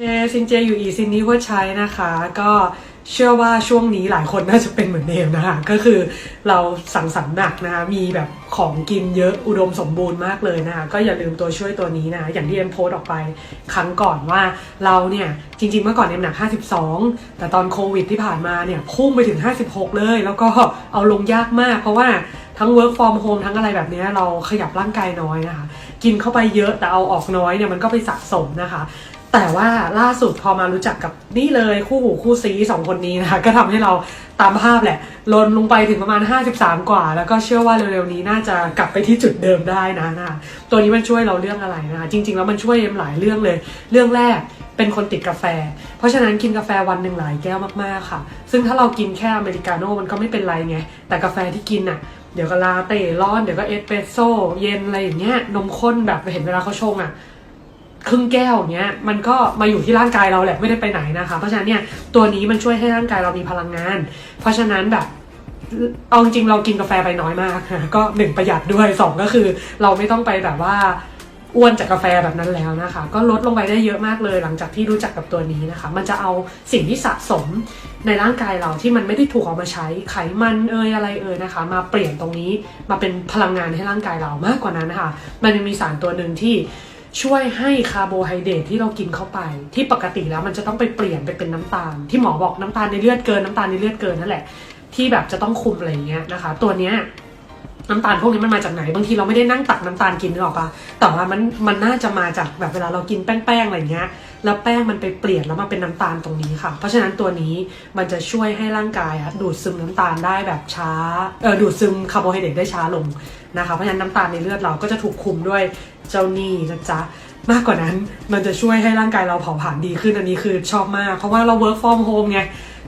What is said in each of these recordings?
เอซินเจอยู่อีซินนี้ว่าใช้นะคะ ก็เชื่อว่าช่วงนี้หลายคนน่าจะเป็นเหมือนเดมนะคะ ก็คือเราสั่งสรรค์หนักนะคะ มีแบบของกินเยอะอุดมสมบูรณ์มากเลยนะคะ ก็อย่าลืมตัวช่วยตัวนี้นะอย่างที่เอ็มโพสออกไปครั้งก่อนว่าเราเนี่ยจริงๆเมื่อก่อนเอ็มหนัก 52 แต่ตอนโควิดที่ผ่านมาเนี่ยพุ่งไปถึง 56 เลย แล้วก็เอาลงยากมาก เพราะว่าทั้ง work from home ทั้งอะไรแบบเนี้ยเราขยับร่างกายน้อยนะคะ กินเข้าไปเยอะแต่เอาออกน้อยเนี่ยมันก็ไปสะสมนะคะ แต่ว่าล่าสุดพอมารู้จักกับนี่เลยคู่หูคู่ซีสองคนนี้นะคะ ก็ทำให้เราตามภาพแหละลนลงไปถึงประมาณ 53 กว่า แล้วก็เชื่อว่าเร็วๆนี้น่าจะกลับไปที่จุดเดิมได้นะนะตัวนี้มันช่วยเราเรื่องอะไรนะคะจริง ๆ แล้วมันช่วยเอ็มหลายเรื่องเลย เรื่องแรกเป็นคนติดกาแฟ เพราะฉะนั้นกินกาแฟวันหนึ่งหลายแก้วมากๆค่ะ ซึ่งถ้าเรากินแค่อเมริกาโน่มันก็ไม่เป็นไรไง แต่กาแฟที่กินอะ เดี๋ยวก็ลาเต้ร้อน เดี๋ยวก็เอสเปรสโซ่เย็นอะไรอย่างเงี้ย นมข้นแบบเห็นเวลาเขาชงอะ ครึ่งแก้วเงี้ยมันก็มาอยู่ที่ร่างกายเราแหละไม่ได้ไปไหนนะคะ เพราะฉะนั้นเนี่ยตัวนี้มันช่วยให้ร่างกายเรามีพลังงาน เพราะฉะนั้นแบบเอาจริงเรากินกาแฟไปน้อยมากก็หนึ่งประหยัดด้วยสองก็คือ เราไม่ต้องไปแบบว่าอ้วนจากกาแฟแบบนั้นแล้วนะคะ ก็ลดลงไปได้เยอะมากเลย หลังจากที่รู้จักกับตัวนี้นะคะ มันจะเอาสิ่งที่สะสมในร่างกายเราที่มันไม่ได้ถูกเอามาใช้ไขมันเอ่ยอะไรเอ่ยนะคะ มาเปลี่ยนตรงนี้มาเป็นพลังงานให้ร่างกายเรามากกว่านั้นนะคะมันยังมีสารตัวหนึ่งที่ ช่วยให้คาร์โบไฮเดรตที่เรากินเข้าไป ที่ปกติแล้วมันจะต้องไปเปลี่ยนไปเป็นน้ำตาล ที่หมอบอกน้ำตาลในเลือดเกินน้ำตาลในเลือดเกินนั่นแหละ ที่แบบจะต้องคุมอะไรเงี้ยนะคะ ตัวเนี้ย น้ำตาลพวกนี้มันมาจากไหน บางทีเราไม่ได้นั่งตักน้ำตาลกินนึกอกปะแต่ว่ามันมันน่าจะมาจากแบบเวลาเรากินแป้งๆอะไรเงี้ย แล้วแป้งมันไปเปลี่ยนแล้วมาเป็นน้ำตาลตรงนี้ค่ะ เพราะฉะนั้นตัวนี้มันจะช่วยให้ร่างกายอะดูดซึมน้ำตาลได้แบบช้า เออดูดซึมคาร์โบไฮเดรตได้ช้าลงนะคะ เพราะฉะนั้นน้ำตาลในเลือดเราก็จะถูกคุมด้วยเจ้านี่นะจ๊ะมากกว่านั้นมันจะช่วยให้ร่างกายเราเผาผลาญดีขึ้นอันนี้คือชอบมาก เพราะว่าเรา work from home ไง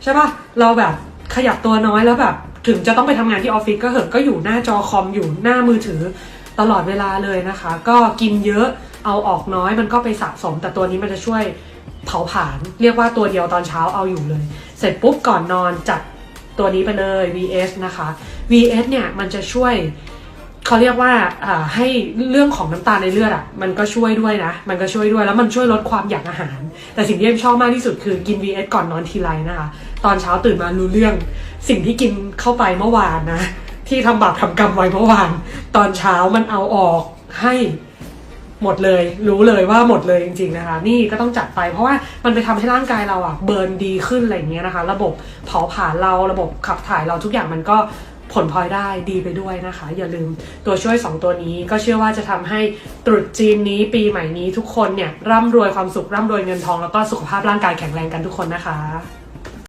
ใช่ปะเราแบบขยับตัวน้อยแล้วแบบ ถึงจะต้องไปทำงานที่ออฟฟิศก็เหอะก็อยู่หน้าจอคอมอยู่หน้ามือถือตลอดเวลาเลยนะคะ ก็กินเยอะเอาออกน้อยมันก็ไปสะสม แต่ตัวนี้มันจะช่วยเผาผลาญเรียกว่าตัวเดียวตอนเช้าเอาอยู่เลย เสร็จปุ๊บก่อนนอนจัดตัวนี้ไปเลย VS นะคะ VS เนี่ยมันจะช่วย เขาเรียกว่าให้เรื่องของน้ำตาลในเลือดอะมันก็ช่วยด้วยนะ มันก็ช่วยด้วยแล้วมันช่วยลดความอยากอาหาร แต่สิ่งที่เอ็มชอบมากที่สุดคือกิน VS ก่อนนอนทีไรนะคะ ตอนเช้าตื่นมารู้เรื่อง สิ่งที่กินเข้าไปเมื่อวานนะ ที่ทำบาปทำกรรมไว้เมื่อวาน ตอนเช้ามันเอาออกให้หมดเลย รู้เลยว่าหมดเลยจริง ๆนะคะ นี่ก็ต้องจัดไปเพราะว่ามันไปทำให้ร่างกายเราอะเบิร์นดีขึ้นอะไรอย่างเงี้ยนะคะ ระบบเผาผลาญเราระบบขับถ่ายเราทุกอย่างมันก็ ผลพลอยได้ดีไปด้วยนะคะ อย่าลืมตัวช่วย 2 ตัวนี้ก็เชื่อว่าจะทำให้ตรุษจีนนี้ปีใหม่นี้ทุกคนเนี่ยร่ำรวยความสุขร่ำรวยเงินทองแล้วก็สุขภาพร่างกายแข็งแรงกันทุกคนนะคะ